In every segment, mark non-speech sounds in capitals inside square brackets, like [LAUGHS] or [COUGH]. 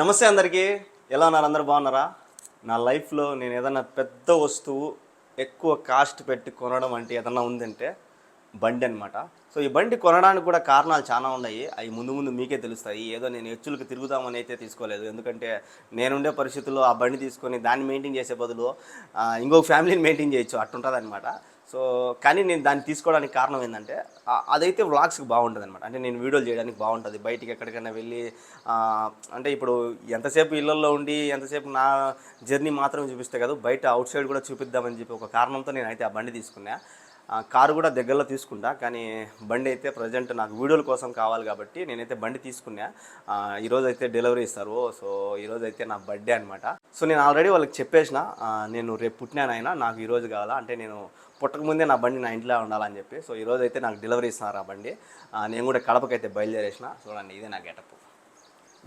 నమస్తే అందరికీ. ఎలా ఉన్నారు? అందరు బాగున్నారా? నా లైఫ్లో నేను ఏదైనా పెద్ద వస్తువు ఎక్కువ కాస్ట్ పెట్టి కొనడం అంటే ఏదన్నా ఉందంటే బండి అనమాట సో ఈ బండి కొనడానికి కూడా కారణాలు చాలా ఉన్నాయి. అవి ముందు ముందు మీకే తెలుస్తాయి. ఏదో నేను హెచ్చులకు తిరుగుదామని అయితే తీసుకోలేదు. ఎందుకంటే నేనుండే పరిస్థితుల్లో ఆ బండి తీసుకొని దాన్ని మెయింటైన్ చేసే బదులు ఇంకొక ఫ్యామిలీని మెయింటైన్ చేయొచ్చు. అట్టుంటుంది అనమాట సో కానీ నేను దాన్ని తీసుకోవడానికి కారణం ఏంటంటే అదైతే వ్లాగ్స్కి బాగుంటుంది అనమాట అంటే నేను వీడియోలు చేయడానికి బాగుంటుంది. బయటికి ఎక్కడికైనా వెళ్ళి అంటే ఇప్పుడు ఎంతసేపు ఇళ్ళల్లో ఉండి ఎంతసేపు నా జర్నీ మాత్రం చూపిస్తే కదా బయట అవుట్ సైడ్ కూడా చూపిద్దామని చెప్పి ఒక కారణంతో నేనైతే ఆ బండి తీసుకున్నా. కారు కూడా దగ్గరలో తీసుకుంటా కానీ బండి అయితే ప్రజెంట్ నాకు వీడియోల కోసం కావాలి కాబట్టి నేనైతే బండి తీసుకున్నా. ఈరోజు అయితే డెలివరీ ఇస్తారు సో ఈరోజు అయితే నా బర్త్డే అనమాట సో నేను ఆల్రెడీ వాళ్ళకి చెప్పేసిన నేను రేపు పుట్టినానైనా నాకు ఈరోజు కావాలా అంటే నేను పుట్టకముందే నా బండి నా ఇంట్లో ఉండాలని చెప్పి. సో ఈరోజు అయితే నాకు డెలివరీ ఇస్తున్నారు ఆ బండి. నేను కూడా కడపకి అయితే బయలుదేరేసిన చూడండి ఇదే నా గెటప్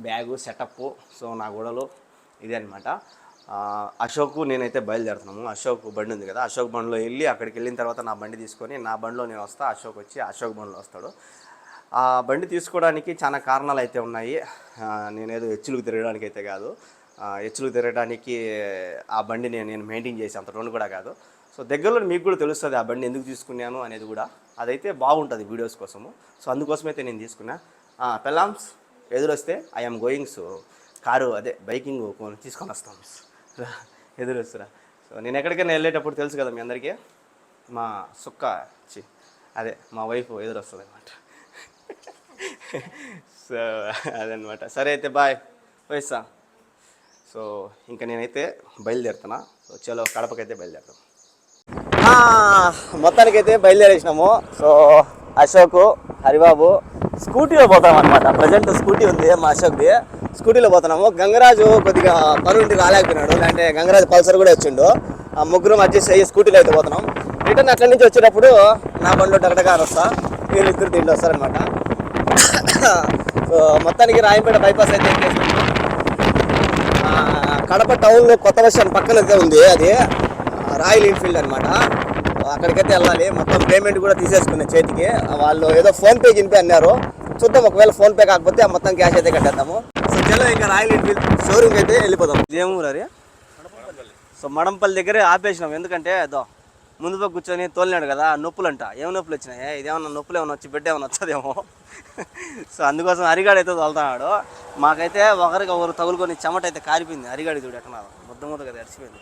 బ్యాగు సెటప్ సో నా గొడవలు ఇదే అనమాట అశోక్ నేనైతే బయలుదేరుతున్నాము. అశోక్ బండి ఉంది కదా అశోక్ బండిలో వెళ్ళి అక్కడికి వెళ్ళిన తర్వాత నా బండి తీసుకొని నా బండిలో నేను వస్తా అశోక్ వచ్చి అశోక్ బండిలో వస్తాడు. ఆ బండి తీసుకోవడానికి చాలా కారణాలు అయితే ఉన్నాయి. నేనేదో హెచ్చులకు తిరగడానికి అయితే కాదు. ఆ, హెచ్చులకు తిరగడానికి ఆ బండి నేను నేను మెయింటైన్ చేసి అంత రోడ్డు కూడా కాదు. సో దగ్గరలో మీకు కూడా తెలుస్తుంది ఆ బండి ఎందుకు తీసుకున్నాను అనేది కూడా. అదైతే బాగుంటుంది వీడియోస్ కోసము. సో అందుకోసమైతే నేను తీసుకున్నా. పెలామ్స్ ఎదురొస్తే ఐఎమ్ గోయింగ్ సో కారు అదే బైకింగ్ తీసుకొని వస్తాం. [LAUGHS] ఎదురొస్తురా. సో నేను ఎక్కడికైనా వెళ్ళేటప్పుడు తెలుసు కదా మీ అందరికీ? మా సుక్క చి అదే మా వైఫ్ ఎదురొస్తుంది అనమాట [LAUGHS] సో అదనమాట సరే అయితే బాయ్. వయసా సో ఇంకా నేనైతే బయలుదేరుతున్నా. సో చలో కడపకైతే బయలుదేరుతాం మొత్తానికైతే బయలుదేరేసినాము. సో అశోక్ హరిబాబు స్కూటీలో పోతాం అనమాట ప్రజెంట్ స్కూటీ ఉంది మా అశోక్ది. స్కూటీలో పోతున్నాము. గంగరాజు కొద్దిగా పనుండి రాలేకపోయినాడు. అంటే గంగరాజు పల్సర్ కూడా వచ్చిండు. ఆ ముగ్గురు అడ్జస్ట్ అయ్యి స్కూటీలో అయితే పోతున్నాం. రిటర్న్ అక్కడి నుంచి వచ్చేటప్పుడు నా బండిలో డగడగా వస్తా వీళ్ళు ఇద్దరు దీంట్లో వస్తారనమాట సో మొత్తానికి రాయంపేట బైపాస్ అయితే కడప టౌన్లో కొత్త వర్షన్ పక్కన ఉంది. అది రాయల్ ఎన్ఫీల్డ్ అనమాట అక్కడికైతే వెళ్ళాలి. మొత్తం పేమెంట్ కూడా తీసేసుకున్న చేతికి. వాళ్ళు ఏదో ఫోన్ పే అన్నారు. చూద్దాం ఒకవేళ ఫోన్పే కాకపోతే ఆ మొత్తం క్యాష్ అయితే కట్టేద్దాము. సో చలో ఇంకా రాయల్ ఎన్ఫీల్డ్ షోరూమ్కి అయితే వెళ్ళిపోదాం. ఏమూరు సో మడంపల్లి దగ్గరే ఆపేసినాం. ఎందుకంటే అదో ముందు పక్క కూర్చొని తోలినాడు కదా నొప్పులంట. ఏం నొప్పులు వచ్చినాయి? ఇదేమన్నా నొప్పులు ఏమైనా వచ్చి బిడ్డ ఏమైనా వచ్చదేమో సో అందుకోసం అరిగాడు అయితే తోలుతున్నాడు. మాకైతే ఒకరికి ఒకరు తగులుకొని చెమట అయితే కారిపోయింది. అరిగాడి చూడు ఎక్కడ ముద్ద ముద్ద కదా అడిచిపోయింది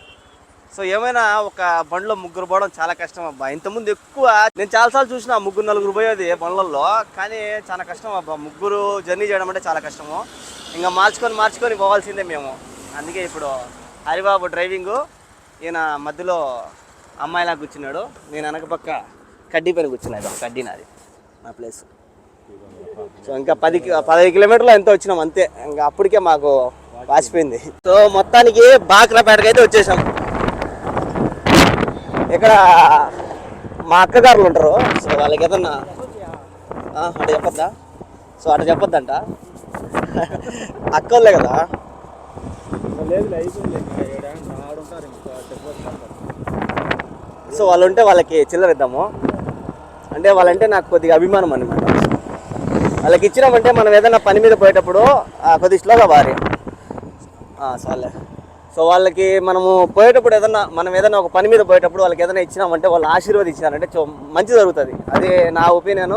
సో ఏమైనా ఒక బండిలో ముగ్గురు పోవడం చాలా కష్టం అబ్బా. ఇంతకుముందు ఎక్కువ నేను చాలాసార్లు చూసిన ముగ్గురు నలుగురు పోయేది బండ్లలో కానీ చాలా కష్టం అబ్బా. ముగ్గురు జర్నీ చేయడం అంటే చాలా కష్టము. ఇంకా మార్చుకొని మార్చుకొని పోవాల్సిందే మేము. అందుకే ఇప్పుడు హరిబాబు డ్రైవింగు ఈయన మధ్యలో అమ్మాయిలా కూర్చున్నాడు. నేను వెనక పక్క కడ్డీ పైన కూర్చున్నాడు కడ్డీ నాది నా ప్లేస్ సో ఇంకా పది కి- పదహైదు కిలోమీటర్లు ఎంత వచ్చినాం అంతే. ఇంకా అప్పటికే మాకు వాసిపోయింది. సో మొత్తానికి బాక్రాపేటకి అయితే వచ్చేసాం. ఇక్కడ మా అక్కగారులు ఉంటారు. సో వాళ్ళకి ఏదన్నా అటు చెప్పొద్దా? సో అటు చెప్పొద్దంట. అక్కోళ్ళే కదా. సో వాళ్ళు ఉంటే వాళ్ళకి చిల్లర ఇద్దాము అంటే వాళ్ళంటే నాకు కొద్దిగా అభిమానం అనమాట వాళ్ళకి ఇచ్చినామంటే మనం ఏదైనా పని మీద పోయేటప్పుడు ఆ, కొద్దిగా స్లోగా వారి. సర్లే. సో వాళ్ళకి మనము పోయేటప్పుడు ఏదన్నా మనం ఏదైనా ఒక పని మీద పోయేటప్పుడు వాళ్ళకి ఏదైనా ఇచ్చినామంటే వాళ్ళు ఆశీర్వదించినారంటే చో మంచి జరుగుతుంది. అది నా ఒపీనియన్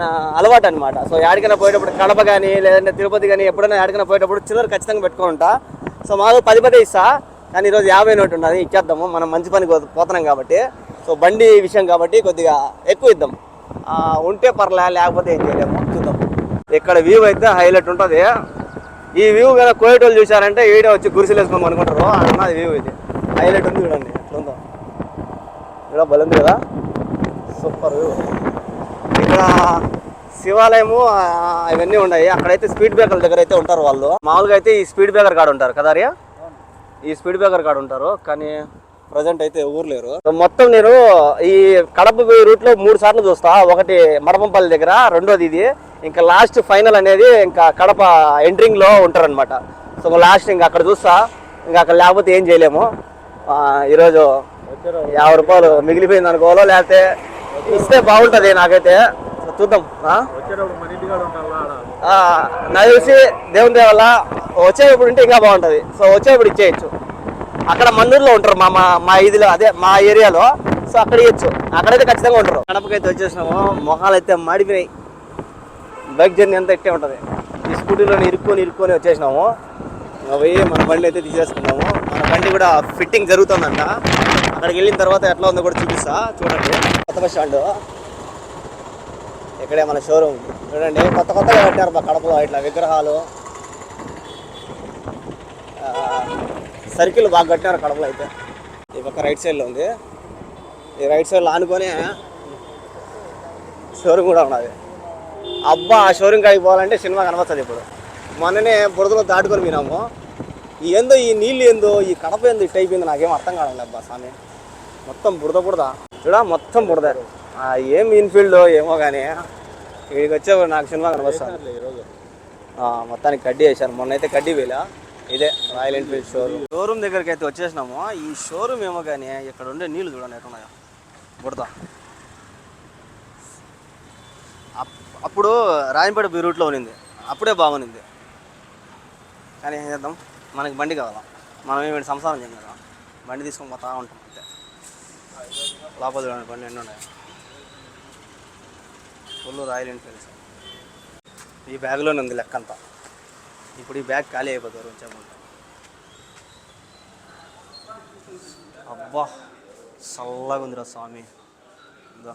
నా అలవాటు అనమాట సో ఎక్కడికైనా పోయేటప్పుడు కడప కానీ లేదంటే తిరుపతి కానీ ఎప్పుడైనా ఎక్కడికైనా పోయేటప్పుడు చిల్లర ఖచ్చితంగా పెట్టుకొని ఉంటా. సో మాకు పది పదే ఇస్తా కానీ ఈరోజు యాభై నోటు ఉన్నది ఇచ్చేద్దాము. మనం మంచి పని పోతున్నాం కాబట్టి. సో బండి విషయం కాబట్టి కొద్దిగా ఎక్కువ ఇద్దాం. ఉంటే పర్లే లేకపోతే ఏం చేయలేము. చూద్దాం. ఇక్కడ వ్యూ అయితే హైలైట్ ఉంటుంది. ఈ వ్యూ గల కోయేటోళ్ళు చూసారంటే ఈడే వచ్చి గురిసెలు వేసుకొని అనుకుంటారు అది వ్యూ ఇది. హైలైట్ ఉంది చూడండి. ఎట్లా ఇక్కడ బలంది కదా? సూపర్ వ్యూ ఇక్కడ శివాలయము ఇవన్నీ ఉన్నాయి. అక్కడైతే స్పీడ్ బ్రేకర్ దగ్గర అయితే ఉంటారు వాళ్ళు. మామూలుగా అయితే ఈ స్పీడ్ బ్రేకర్ కాడ ఉంటారు కదా ఈ స్పీడ్ బ్రేకర్ కాడ ఉంటారు. కానీ ప్రజెంట్ అయితే ఊరు లేరు. మొత్తం నేను ఈ కడప రూట్లో మూడు సార్లు చూస్తా. ఒకటి మడపంపల్లి దగ్గర రెండోది ఇది. ఇంకా లాస్ట్ ఫైనల్ అనేది ఇంకా కడప ఎంట్రింగ్లో ఉంటారనమాట సో లాస్ట్ ఇంకా అక్కడ చూస్తా. ఇంకా అక్కడ లేకపోతే ఏం చేయలేము. ఈరోజు యాభై రూపాయలు మిగిలిపోయింది అనుకోవాలో లేకపోతే ఇస్తే బాగుంటుంది నాకైతే. చూద్దాం. నాకు తెలిసి దేవుని దేవల్ల వచ్చేటప్పుడు ఉంటే ఇంకా బాగుంటుంది. సో వచ్చేటప్పుడు ఇచ్చేయచ్చు. అక్కడ మన్నూరులో ఉంటారు మా మా మా ఇదిలో అదే మా ఏరియాలో. సో అక్కడ ఇవ్వచ్చు అక్కడైతే ఖచ్చితంగా ఉంటారు. కడపకైతే వచ్చేసినాము. మొహాలు అయితే మాడిపోయినాయి. బైక్ జర్నీ అంతా ఇట్టే ఉంటుంది. ఈ స్కూటీలో ఇరుక్కొని ఇరుక్కొని వచ్చేసినాము. అవి మన బండి అయితే తీసేసుకున్నాము. మన బండి కూడా ఫిట్టింగ్ జరుగుతుందంట. అక్కడికి వెళ్ళిన తర్వాత ఎట్లా ఉందో కూడా చూపిస్తా. చూడండి. కొత్త బస్ స్టాండ్. ఇక్కడే మన షోరూమ్ చూడండి. కొత్త కొత్తగా కట్టారు మా కడపలో ఇట్లా విగ్రహాలు. సర్కిల్ బాగా కట్టినారు కడపలో అయితే. ఈ పక్క రైట్ సైడ్లో ఉంది. ఈ రైట్ సైడ్లో ఆనుకొని షోరూమ్ కూడా ఉన్నది. అబ్బా ఆ షోరూమ్ కాడికి పోవాలంటే సినిమా కనబడుతుంది ఇప్పుడు. మొన్ననే బురదలో దాటుకొని పోయినాము. ఏందో ఈ నీళ్ళు ఏందో ఈ కడప ఏందో ఇట్ అయిపోయింది నాకేం అర్థం కావాలి అబ్బా స్వామి. మొత్తం బురద బురద. చూడ మొత్తం బురద. ఏం ఇన్ఫీల్డ్ ఏమో కానీ ఇక్కడికి వచ్చే నాకు సినిమా కనపడుతుంది. మొత్తానికి కడ్డీ వేశారు. మొన్న అయితే కడ్డీ వేలా ఇదే రాయల్ ఎన్ఫీల్డ్ షోరూమ్ షోరూమ్ దగ్గరికి అయితే వచ్చేసినాము. ఈ షోరూమ్ ఏమో కానీ ఇక్కడ ఉండే నీళ్ళు చూడండి ఎట్టున్నాయో బుడద అప్పుడు రాయంపేట బీ రూట్లో ఉన్నింది. అప్పుడే బాగుంది కానీ ఏం చేద్దాం? మనకి బండి కావాలా? మనం ఏమైనా సంసారం చేయం కదా? బండి తీసుకొని పోతా ఉంటాం అంతే. లోపల చూడండి బండి ఎన్ని ఉన్నాయి. ఫుల్ రాయల్ ఎన్ఫీల్డ్స్ ఈ బ్యాగ్లోనే ఉంది లెక్క అంతా. ఇప్పుడు ఈ బ్యాగ్ ఖాళీ అయిపోతారు వచ్చామంటే అబ్బా చల్లగా ఉందిరా స్వామి. ఇదో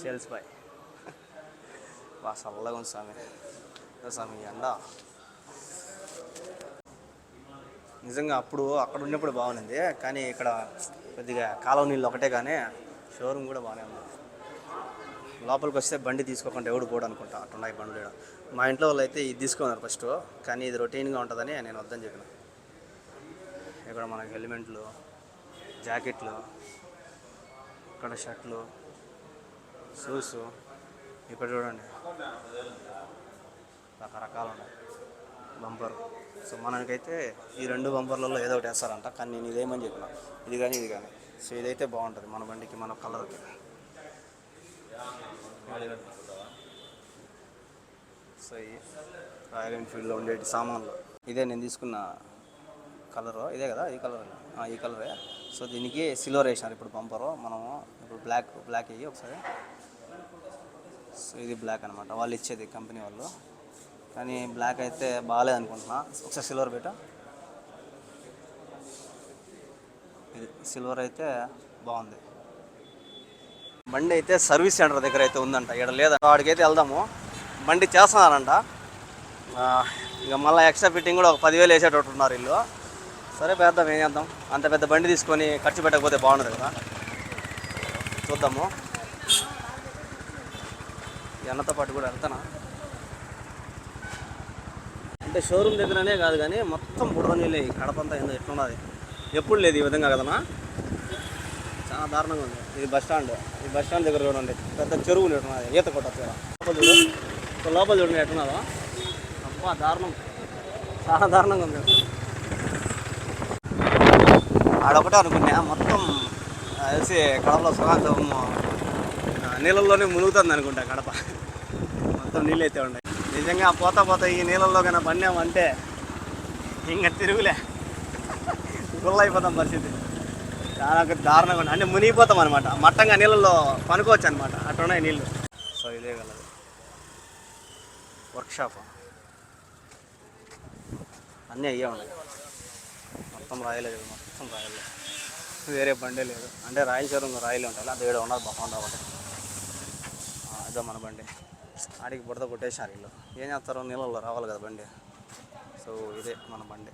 సేల్స్ బాయ్. బా చల్లగా ఉంది స్వామి. స్వామి ఈ ఎండ. నిజంగా అప్పుడు అక్కడ ఉన్నప్పుడు బాగుంది కానీ ఇక్కడ కొద్దిగా కాలువ నీళ్ళు ఒకటే కానీ షోరూమ్ కూడా బాగానే ఉంది. లోపలికి వస్తే బండి తీసుకోకుండా ఎవడు పోడు అనుకుంటా అట్టున్నాయి బండ్లు మా ఇంట్లో వాళ్ళు అయితే ఇది తీసుకున్నారు ఫస్ట్ కానీ ఇది రొటీన్గా ఉంటుందని నేను వద్దని చెప్పిన. ఇక్కడ మనకి హెల్మెట్లు జాకెట్లు ఇక్కడ షర్ట్లు షూస్ ఇక్కడ చూడండి. రకరకాలు ఉన్నాయి బంపర్. సో మనకైతే ఈ రెండు బంపర్లలో ఏదో ఒకటి వేస్తారంట. కానీ నేను ఇదేమని చెప్పిన. ఇది కానీ ఇది కానీ సో ఇదైతే బాగుంటుంది మన బండికి మన కలర్కి. సో ఈ రాయల్ ఎన్ఫీల్డ్లో ఉండేటి సామాన్లు. ఇదే నేను తీసుకున్న కలరు. ఇదే కదా? ఈ కలర్. ఈ కలరే. సో దీనికి సిల్వర్ వేసినారు ఇప్పుడు పంపరు. మనము ఇప్పుడు బ్లాక్ బ్లాక్ వేయి ఒకసారి. సో ఇది బ్లాక్ అనమాట వాళ్ళు ఇచ్చేది కంపెనీ వాళ్ళు. కానీ బ్లాక్ అయితే బాగాలేదు అనుకుంటున్నా. ఒకసారి సిల్వర్ పెట్ట ఇది సిల్వర్ అయితే బాగుంది. బండి అయితే సర్వీస్ సెంటర్ దగ్గర అయితే ఉందంట. ఇక్కడ లేదా? వాడికైతే వెళ్దాము. బండి చేస్తున్నారంట. ఇక ఇంకా మళ్ళీ ఎక్స్ట్రా ఫిట్టింగ్ కూడా ఒక పదివేలు వేసేటట్టు ఉన్నారు వీళ్ళు. సరే పెద్దాం ఏం చేద్దాం. అంత పెద్ద బండి తీసుకొని ఖర్చు పెట్టకపోతే బాగుండదు కదా. చూద్దాము. ఎన్నతో పాటు కూడా వెళ్తానా? అంటే షోరూమ్ దగ్గరనే కాదు కానీ మొత్తం బుడద నీళ్ళే కడపంతా ఏందో ఎట్లున్నది. ఎప్పుడు లేదు ఈ విధంగా కదనా? చాలా దారుణంగా ఉంది. ఇది బస్ స్టాండ్. ఈ బస్ స్టాండ్ దగ్గర చూడండి పెద్ద చెరువు ఉన్నట్టున్నది ఈత కొట్టచ్చు లోపల చూడండి ఎట్టున్నదో. అబ్బా దారుణం. చాలా దారుణంగా ఉంది ఆడొకటే అనుకున్నా మొత్తం కలిసి కడపలో సుఖాంతం నీళ్ళల్లోనే మునుగుతుంది అనుకుంటా కడప. మొత్తం నీళ్ళు అయితే ఉన్నాయి. నిజంగా పోతా పోతా ఈ నీళ్ళల్లో కన్నా పడినామంటే ఇంకా తిరుగులే. గుల్ల అయిపోతాం పరిస్థితి. చాలా దారుణంగా ఉంది. అంటే మునిగిపోతాం అనమాట మట్టంగా నీళ్ళల్లో పనుకోవచ్చు అనమాట అట్టున్నాయి నీళ్ళు. సో ఇదే కలదు. వర్క్షాప్. అన్నీ అయ్యే ఉన్నాయి. మొత్తం రాయలే కదా మొత్తం రాయలే. వేరే బండే లేదు. అంటే రాయల చెరువు రాయలే ఉంటాయి. అది ఏడు ఉన్నది బాగుండవు ఒకటి. అదే మన బండి. ఆడికి బుడత కొట్టేసారు వీళ్ళు. ఏం చేస్తారు నీళ్ళల్లో రావాలి కదా బండి. సో ఇదే మన బండి.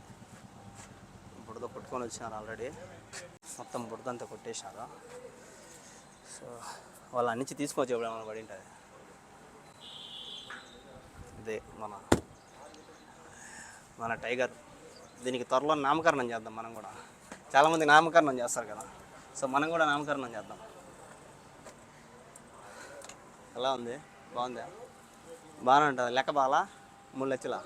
బుడత కొట్టుకొని వచ్చినారు ఆల్రెడీ. మొత్తం బుడత అంతా కొట్టేశారు. సో వాళ్ళ నుంచి తీసుకొచ్చి ఎప్పుడు ఏమైనా పడి ఉంటుంది ఇదే మన మన టైగర్. దీనికి త్వరలో నామకరణం చేద్దాం మనం కూడా. చాలామంది నామకరణం చేస్తారు కదా. సో మనం కూడా నామకరణం చేద్దాం. ఎలా ఉంది? బాగుందా? బాగానే ఉంటుంది? లెక్క బాలా? మూడు లక్షలా?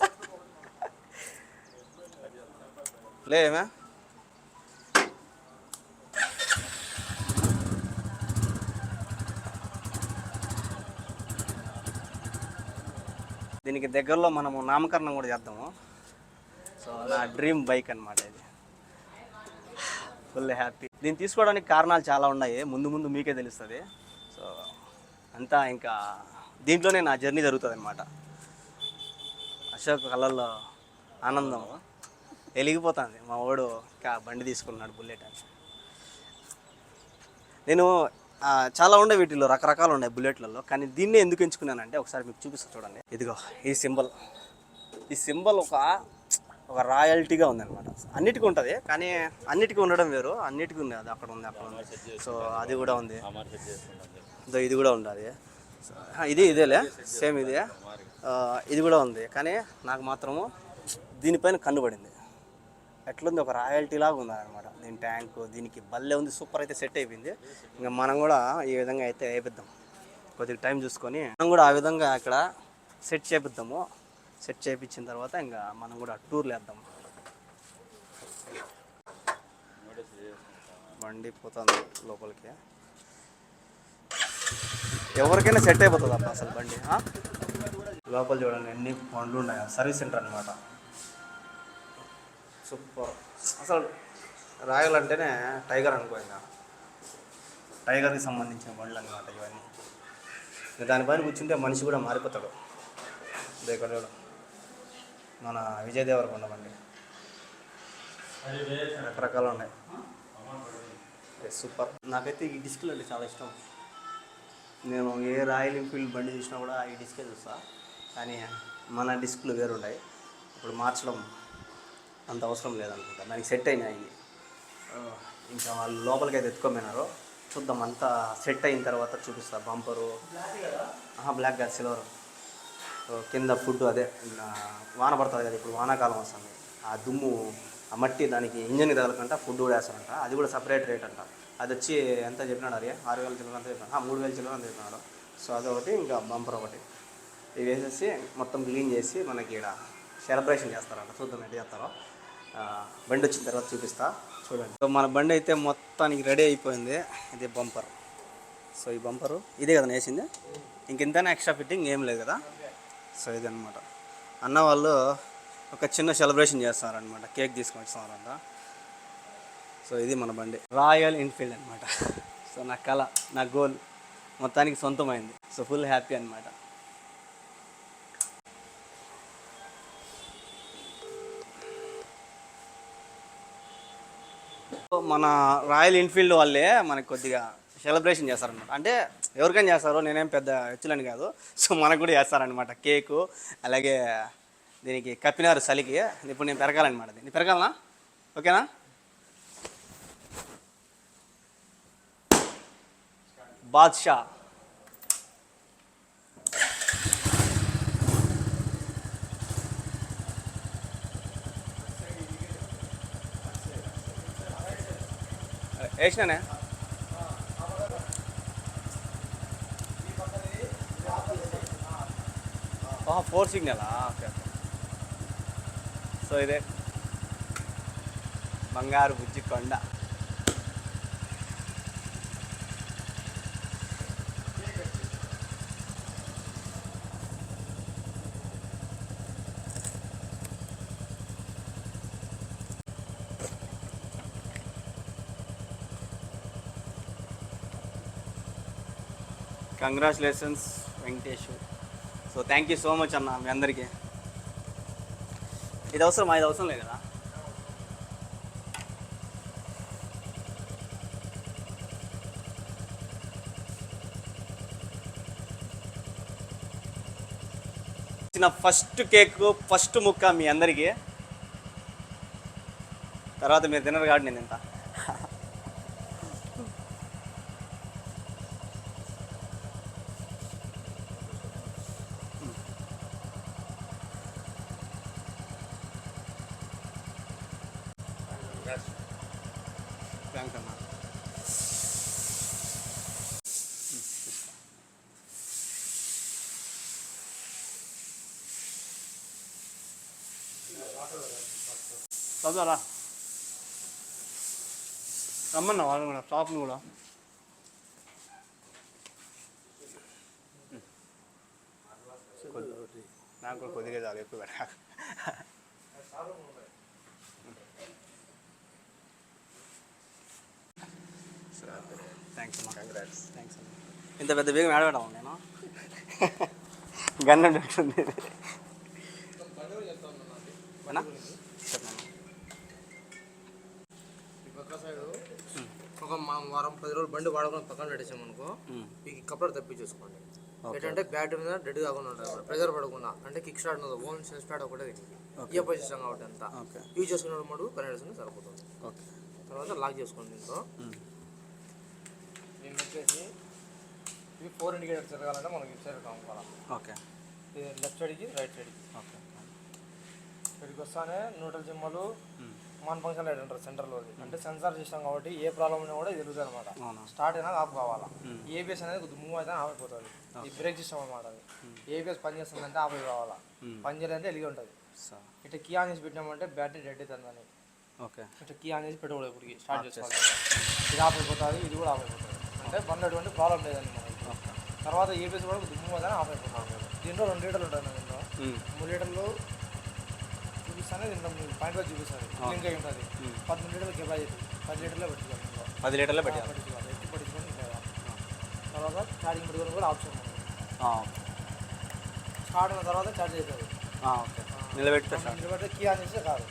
[LAUGHS] లేమే దీనికి దగ్గరలో మనము నామకరణం కూడా చేద్దాము. సో నా డ్రీమ్ బైక్ అనమాట ఇది. ఫుల్ హ్యాపీ దీన్ని తీసుకోవడానికి కారణాలు చాలా ఉన్నాయి. ముందు ముందు మీకే తెలుస్తుంది. సో అంతా ఇంకా దీంట్లోనే నా జర్నీ జరుగుతుంది అనమాట అశోక్ కళల్లో ఆనందం. వెలిగిపోతుంది. మా వాడు కా బండి తీసుకున్నాడు బుల్లెట్ అని. నేను చాలా ఉండే వీటిలో రకరకాలు ఉన్నాయి బుల్లెట్లలో. కానీ దీన్నే ఎందుకు ఎంచుకున్నానంటే ఒకసారి మీకు చూపిస్తాను చూడండి. ఇదిగో ఈ సింబల్. ఈ సింబల్ ఒక ఒక రాయల్టీగా ఉందన్నమాట. అన్నిటికీ ఉంటుంది కానీ అన్నిటికీ ఉండడం వేరు. అన్నిటికీ ఉంది అది అక్కడ ఉంది అక్కడ ఉంది. సో అది కూడా ఉంది. ఇదో ఇది కూడా ఉండాలి. ఇది ఇదేలే సేమ్ ఇదే. ఇది కూడా ఉంది కానీ నాకు మాత్రము దీనిపైన కన్నుబడింది ఎట్లుంది ఒక రాయల్టీ లాగా ఉంది అనమాట దీని ట్యాంక్ దీనికి బల్లే ఉంది సూపర్ అయితే సెట్ అయిపోయింది. ఇంకా మనం కూడా ఈ విధంగా అయితే వేపిద్దాం. కొద్దిగా టైం చూసుకొని మనం కూడా ఆ విధంగా అక్కడ సెట్ చేపిద్దాము. సెట్ చేయించిన తర్వాత ఇంకా మనం కూడా టూర్లు వేద్దాం. బండి పోతుంది లోపలికి. ఎవరికైనా సెట్ అయిపోతుంది అప్ప అసలు బండి లోపల చూడండి ఎన్ని పండ్లు ఉన్నాయి. సర్వీస్ సెంటర్ అనమాట సూపర్. అసలు రాయల్ అంటేనే టైగర్ అనుకో ఇంకా టైగర్కి సంబంధించిన బండ్లు అనమాట ఇవన్నీ. దానిపైన కూర్చుంటే మనిషి కూడా మారిపోతాడు. ఇదే ఇక్కడ మన విజయ్ దేవరకొండ బండి. రకరకాలు ఉన్నాయి. సూపర్. నాకైతే ఈ డిస్క్లు అంటే చాలా ఇష్టం. నేను ఏ రాయల్ ఎన్ఫీల్డ్ బండి చూసినా కూడా ఈ డిస్కే చూస్తా. కానీ మన డిస్క్లు ఉంటాయి ఇప్పుడు మార్చడం అంత అవసరం లేదనుకుంటా. దానికి సెట్ అయినాయి ఇంకా వాళ్ళు లోపలికి అయితే ఎత్తుకోమన్నారు. చూద్దాం అంతా సెట్ అయిన తర్వాత చూపిస్తా బంపరు. బ్లాక్ కాదు? సిల్వర్ కింద ఫుడ్ అదే వాన పడుతుంది కదా ఇప్పుడు వానాకాలం వస్తుంది. ఆ దుమ్ము ఆ మట్టి దానికి ఇంజన్కి తగలకంట ఫుడ్ కూడా వేస్తారంట. అది కూడా సపరేట్ రేట్ అంట. అది వచ్చి ఎంత చెప్పినాడు అరే ఆరు వేల చిల్లర అంత చెప్పినాడు. ఆ, మూడు వేల చిల్లర అంత చెప్పినాడు. సో అదొకటి ఇంకా బంపర్ ఒకటి. ఇవి వేసేసి మొత్తం క్లీన్ చేసి మనకి ఇక్కడ సెలబ్రేషన్ చేస్తారంట. చూద్దాం ఎట్లా చేస్తారో. బండి వచ్చిన తర్వాత చూపిస్తా. చూడండి సో మన బండి అయితే మొత్తానికి రెడీ అయిపోయింది. ఇది బంపర్. సో ఈ బంపరు ఇదే కదా వేసింది. ఇంకెంతైనా ఎక్స్ట్రా ఫిట్టింగ్ ఏం లేదు కదా. సో ఇది అన్న వాళ్ళు ఒక చిన్న సెలబ్రేషన్ చేస్తారనమాట కేక్ తీసుకొని వస్తున్నారంట సో ఇది మన బండి. రాయల్ ఎన్ఫీల్డ్ అనమాట సో నా కళ నా గోల్ మొత్తానికి సొంతమైంది. సో ఫుల్ హ్యాపీ అనమాట మన రాయల్ ఎన్ఫీల్డ్ వాళ్ళే మనకి కొద్దిగా సెలబ్రేషన్ చేస్తారనమాట అంటే ఎవరికైనా చేస్తారో నేనేం పెద్ద హెచ్చులని కాదు. సో మనకు కూడా చేస్తారనమాట కేకు అలాగే దీనికి కప్పినారు చలికి ఇప్పుడు నేను పెరగాలన్నమాట దీన్ని పెరగాలనా? ఓకేనా? బాద్షా. వేసినానే? ఫోర్ సిగ్నలా? Okay okay. సో ఇదే బంగారు బుజ్జి కొండ. Congratulations Venkatesh so thank you so much అన్న మీ అందరికీ. ఇది అవసరం ఇది అవసరం లేదు కదా? ఇచ్చిన ఫస్ట్ కేక్ ఫస్ట్ ముక్క మీ అందరికీ. తర్వాత మీరు తినరు కాబట్టి నేను తింటా థ్యాంక్స్ అన్న చదువురా రమ్మన్నా వాళ్ళు కూడా షాప్ని కూడా నాకు కూడా కొద్దిగా చాలు ఎక్కువ పెట్టాక థ్యాంక్స్ అమ్మా కంగ్రాట్స్ థ్యాంక్స్ అమ్మా ఇంత పెద్ద బేగం ఆడబెడతాం నేను గన్నం పెట్టుకుంది అన్నా? చెప్పండి. ఈ పక్క సైడ్ ఒక మా వారం పది రోజులు బండి వాడుకొని పక్కన పెట్టేసామనుకో. ఈ కప్లర్ తప్పించేసుకోండి. ఏంటంటే బ్యాటరీ మీద డెడ్ కాకుండా ఉంటుంది ప్రెజర్ పడకుండా అంటే కిక్ స్టార్ట్ ఉన్నది ఓన్ సెల్ స్టార్ట్ ఒకటే దీనికి ఈఎఫ్ఐ సిస్టమ్ కాబట్టి అంతా. ఓకే. యూజ్ చేసుకునే మడు కనెక్షన్ సరిపోతుంది. తర్వాత లాక్ చేసుకోండి దీంతో. దీన్ని వచ్చేసి ఇవి ఫోర్ ఇండికేటర్ తిరగాలంటే మనకి ఇటు సైడ్ కావాలి ఓకే. ఇది లెఫ్ట్ సైడ్కి రైట్ సైడ్కి ఓకే. ఇక్కడికి వస్తానే న్యూట్రల్ జిమ్మలు మ్మ్. మాన్ ఫంక్షన్ లైట్ అంటారు సెంటర్లో అంటే సెన్సార్ సిస్టమ్ కాబట్టి ఏ ప్రాబ్లం ఉన్నా కూడా తెలుస్తుంది అనమాట స్టార్ట్ అయినా ఆఫ్ కావాలా? ఏబిఎస్ అనేది కొద్దిగా మూవ్ అయితే ఆఫ్ అయిపోతుంది. ఈ బ్రేక్ సిస్టమ్ అనమాట అది. ఏబిఎస్ పని చేస్తుందంటే ఆఫ్ అయి కావాలా. పని చేయాలంటే ఎలిగి ఉంటుంది. ఇట్లా కీ ఆన్ చేసి పెట్టినామంటే బ్యాటరీ డెడ్ అవుతుందని ఓకే. ఇట్లా కీ ఆన్ చేసి పెట్టకూడదు ఇప్పటికి స్టార్ట్ చేసుకోవాలి. ఇది ఆఫ్ అయిపోతుంది ఇది కూడా ఆఫ్ అయిపోతుంది. అంటే బండ్లో ఎటువంటి ప్రాబ్లం లేదండి మనకి. తర్వాత ఏబిఎస్ కూడా కొద్దిగా మూవ్ అయితే ఆఫ్ అయిపోతుంది. దీంట్లో రెండు లీటర్లు ఉంటుంది దీంట్లో. మూడు లీటర్లు చూపిస్తానే దీంట్లో పాయింట్ వైజ్ చూపిస్తుంది లింక్ అయి ఉంటుంది పదమూడు లీటర్ల కెపాసిటీ పది లీటర్లే పెట్టుకోవాలి. పది లీటర్లో పెట్టాలి పట్టించుకోవాలి ఎక్కువ పట్టించుకొని ఇంకా తర్వాత ఛార్జింగ్ పెట్టుకోవడం కూడా ఆప్షన్ ఉంది. స్టార్ట్ అయిన తర్వాత ఛార్జ్ అవుతుంది. ఓకే. నిలబడితే కీ ఆన్ చేస్తే కాదు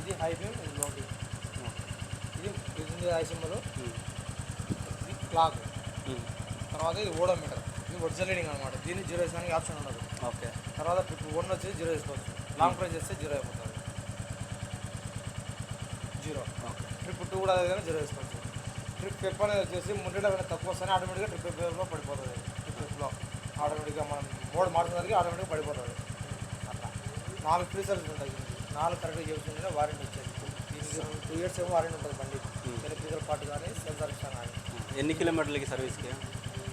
ఇది హై బీమ్ ఇది లో బీమ్ ఇది ఇది ఐ సింబల్ ఇది క్లాక్ తర్వాత ఇది ఓడోమీటర్ ఇది ఒరిజినల్ రీడింగ్ అనమాట దీన్ని జీరో వేసడానికి ఆప్షన్ ఉండదు. ఓకే. తర్వాత వన్ వచ్చి జీరో వేసుకోవచ్చు. లాంగ్ ప్రైస్ చేస్తే జీరో అయిపోతుంది జీరో ట్రిప్ టూ కూడా అదే జీరో వేసుకోవచ్చు. ట్రిప్ ఎప్ అనేది వచ్చేసి ముందు తక్కువ వస్తేనే ఆటోమేటిక్గా ట్రిప్ ఎప్లో పడిపోతుంది ట్రిప్ ఎప్లో ఆటోమేటిక్గా మనం మోడ్ మార్చుకున్నది ఆటోమేటిక్గా పడిపోతుంది అట్లా. నాలుగు ఫీచర్స్ ఉంటాయి. దీనికి నాలుగు కరెక్ట్గా చేసుకుంటే వారంటీ వచ్చేది దీనికి టూ ఇయర్స్ ఏమో వారంటీ ఉంటుంది బండి. ఎలక్ట్రికల్ పార్ట్ కానీ సెన్సార్ ఇస్తాను కానీ. ఎన్ని కిలోమీటర్లకి సర్వీస్కి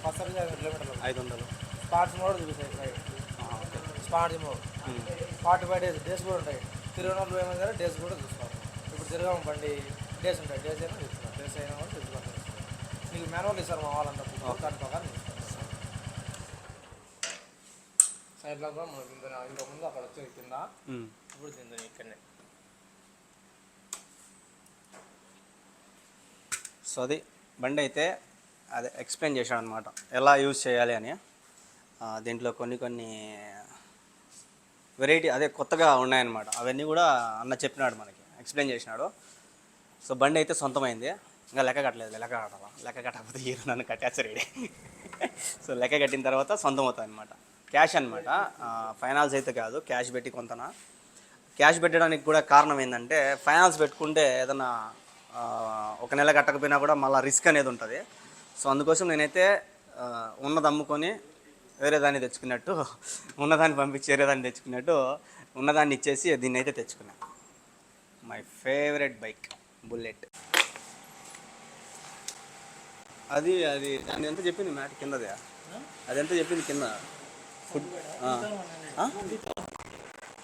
ఫస్ట్ సర్వీస్ ఐదు కిలోమీటర్లు. ఐదు వందలు. స్పాట్స్ మోడ్ చూపిస్తాయి. రైట్ ఆ, okay sport mode forty five days days కూడా ఉంటాయి. తిరువనూరు ఏమైనా సరే డేస్ కూడా చూసుకోవాలి. ఇప్పుడు తిరగం బండి డేస్ ఉంటాయి. డేస్ అయినా చూసుకోవాలి. డేస్ అయినా కూడా చూసుకోవాలి. నీకు మాన్యువల్ ఇస్తారు మా వాళ్ళంతా. దాని ప్రకారం సైడ్లో కూడా మనకి ఇంత ఇంతకుముందు అక్కడ వచ్చేది కింద. ఇప్పుడు తిందని ఇక్కడనే. సో అది బండి అయితే అదే ఎక్స్ప్లెయిన్ చేశాడు అనమాట ఎలా యూజ్ చేయాలి అని. దీంట్లో కొన్ని కొన్ని వెరైటీ అదే కొత్తగా ఉన్నాయన్నమాట. అవన్నీ కూడా అన్న చెప్పినాడు మనకి ఎక్స్ప్లెయిన్ చేసినాడు. సో బండి అయితే సొంతమైంది. ఇంకా లెక్క కట్టలేదు లెక్క కట్టాలా? లెక్క కట్టకపోతే హీరో నన్ను కట్టేస్తారు ఈడే. [LAUGHS] సో లెక్క కట్టిన తర్వాత సొంతం అవుతుంది అనమాట క్యాష్ అనమాట ఫైనాన్స్ అయితే కాదు క్యాష్ పెట్టి కొంతనా. క్యాష్ పెట్టడానికి కూడా కారణం ఏంటంటే ఫైనాన్స్ పెట్టుకుంటే ఏదైనా ఒక నెల కట్టకపోయినా కూడా మళ్ళీ రిస్క్ అనేది ఉంటుంది. సో అందుకోసం నేనైతే ఉన్నది అమ్ముకొని వేరే దాన్ని తెచ్చుకున్నట్టు ఉన్నదాన్ని పంపించి వేరే దాన్ని తెచ్చుకున్నట్టు ఉన్నదాన్ని ఇచ్చేసి దీన్ని అయితే తెచ్చుకున్నా. మై ఫేవరెట్ బైక్ బుల్లెట్ అది అది దాన్ని ఎంత చెప్పింది మ్యాట్ కిందదే? అది ఎంత చెప్పింది కింద? ఫుడ్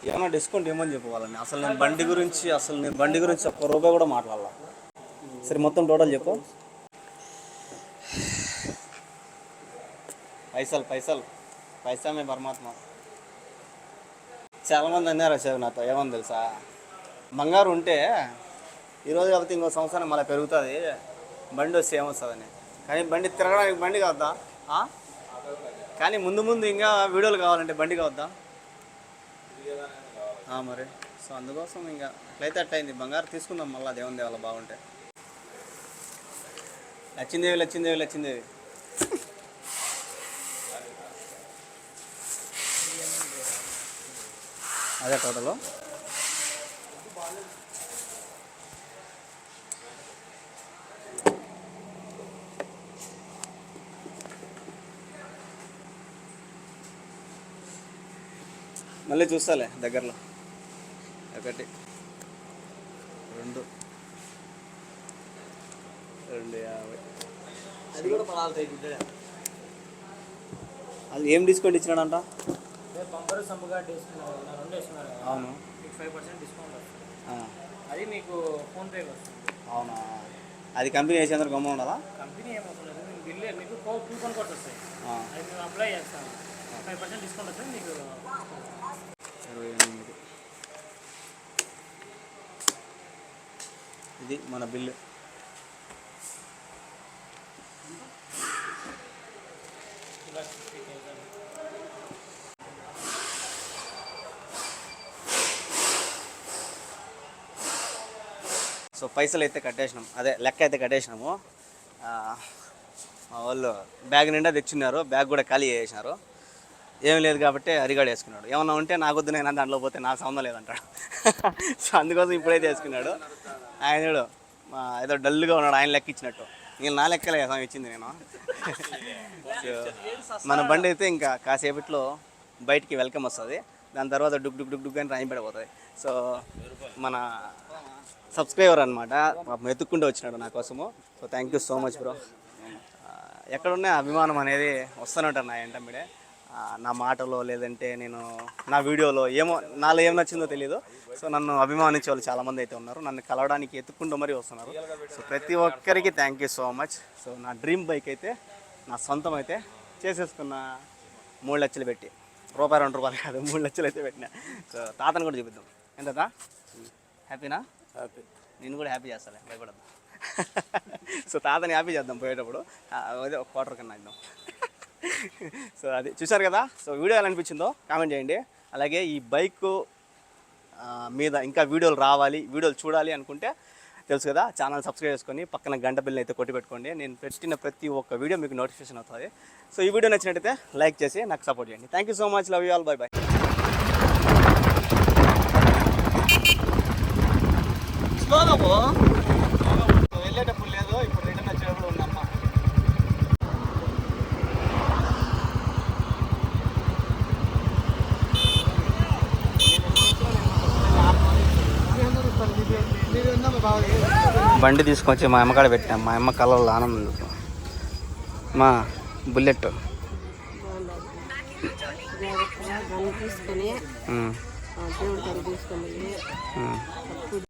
ఏమన్నా డిస్కౌంట్ ఏమని చెప్పుకోవాలండి అసలు నేను బండి గురించి అసలు నేను బండి గురించి ఒక్క రూపాయి కూడా మాట్లాడాల. సరే మొత్తం టోటల్ చెప్పు. పైసలు పైసలు. పైసా మే పరమాత్మ చాలామంది అన్నారు సార్ నాతో ఏమని తెలుసా? బంగారు ఉంటే ఈరోజు కాకపోతే ఇంకో సంవత్సరం మళ్ళీ పెరుగుతుంది. బండి వస్తే ఏమొస్తుందని. కానీ బండి తిరగడానికి బండి కావద్దా? కానీ ముందు ముందు ఇంకా వీడియోలు కావాలంటే బండి కావద్దా? మరి. సో అందుకోసం ఇంకా అట్లయితే అట్టయింది బంగారు తీసుకుందాం మళ్ళీ దేవుని దేవాల బాగుంటే. లచ్చిందేవి లచ్చిందేవి లచ్చిందేవి. అదే టోటల్. మళ్ళీ చూస్తాలే దగ్గరలో. ఒకటి రెండు రెండు యాభై. అది ఏం డిస్కౌంట్ ఇచ్చినాడంట? రెండు వేసుకున్నారు? అవును. మీకు ఫైవ్ పర్సెంట్ డిస్కౌంట్ వస్తుంది. అది మీకు ఫోన్పేకి వస్తుంది. అవునా? అది కంపెనీ వేసేందుకు గమ్మ ఉండాలా? కంపెనీ ఏమవుతుంది మీకు బిల్లు మీకు కూపన్ కోడ్స్ వస్తాయి. అది మేము అప్లై చేస్తాము. ఫైవ్ పర్సెంట్ డిస్కౌంట్ వస్తే మీకు ఇరవై ఎనిమిది. ఇది మన బిల్లు. సో పైసలు అయితే కట్టేసినాం. అదే లెక్క అయితే కట్టేసినాము. మా వాళ్ళు బ్యాగ్ నిండా తెచ్చున్నారు బ్యాగ్ కూడా ఖాళీ చేసినారు ఏం లేదు కాబట్టి అరిగాడు వేసుకున్నాడు. ఏమన్నా ఉంటే నాకొద్దు నేను దాంట్లో పోతే నాకు సంబంధం లేదంటాడు. [LAUGHS] సో అందుకోసం ఇప్పుడైతే వేసుకున్నాడు. ఆయన మా ఏదో డల్గా ఉన్నాడు ఆయన లెక్క ఇచ్చినట్టు. నేను నా లెక్కలే సగం ఇచ్చింది నేను. [LAUGHS] సో మన బండి అయితే ఇంకా కాసేపట్లో బయటికి వెల్కమ్ వస్తుంది. దాని తర్వాత డుక్ డుక్ డుక్ డుక్ అని రాయి పడిపోతుంది సో మన సబ్స్క్రైబర్ అనమాట పాపం వచ్చినాడు నా కోసము. So thank you so much bro ఎక్కడున్నా అభిమానం అనేది వస్తున్నట్టు నా ఎంటమిడే నా మాటలో లేదంటే నేను నా వీడియోలో ఏమో నాలో ఏం నచ్చిందో తెలియదు సో నన్ను అభిమానించే వాళ్ళు చాలామంది అయితే ఉన్నారు. నన్ను కలవడానికి ఎత్తుకుంటూ మరీ వస్తున్నారు. సో ప్రతి ఒక్కరికి thank you so much so నా డ్రీమ్ బైక్ అయితే నా సొంతం అయితే చేసేసుకున్న మూడు లక్షలు పెట్టి. రూపాయి రెండు రూపాయలు కాదు మూడు లక్షలు అయితే పెట్టిన. సో తాతను కూడా చూపిద్దాం. ఎంత హ్యాపీనా హ్యాపీ నేను కూడా హ్యాపీ చేస్తాను భయపడద్దు. [LAUGHS] సో తాతని హ్యాపీ చేద్దాం పోయేటప్పుడు. అదే ఒక క్వార్టర్ కన్నా ఇద్దాం. [LAUGHS] సో అది చూసారు కదా? సో వీడియో ఎలా అనిపించిందో కామెంట్ చేయండి. అలాగే ఈ బైక్ మీద ఇంకా వీడియోలు రావాలి వీడియోలు చూడాలి అనుకుంటే తెలుసు కదా? ఛానల్ సబ్స్క్రైబ్ చేసుకొని పక్కన గంట బిల్లు అయితే కొట్టి పెట్టుకోండి నేను పెట్టిన ప్రతి ఒక్క వీడియో మీకు నోటిఫికేషన్ అవుతుంది. సో ఈ వీడియో నచ్చినట్టయితే లైక్ చేసి నాకు సపోర్ట్ చేయండి. Thank you so much love you all bye bye పో వెళ్ళేటప్పుడు లేదు ఇప్పుడు రిటర్న్ వచ్చేటప్పుడు ఉందమ్మా బండి తీసుకొచ్చి మా అమ్మకాడ పెట్టాం మా అమ్మ కళ్ళలో ఆనందం. మా బుల్లెట్. తీసుకొని దేవుడి.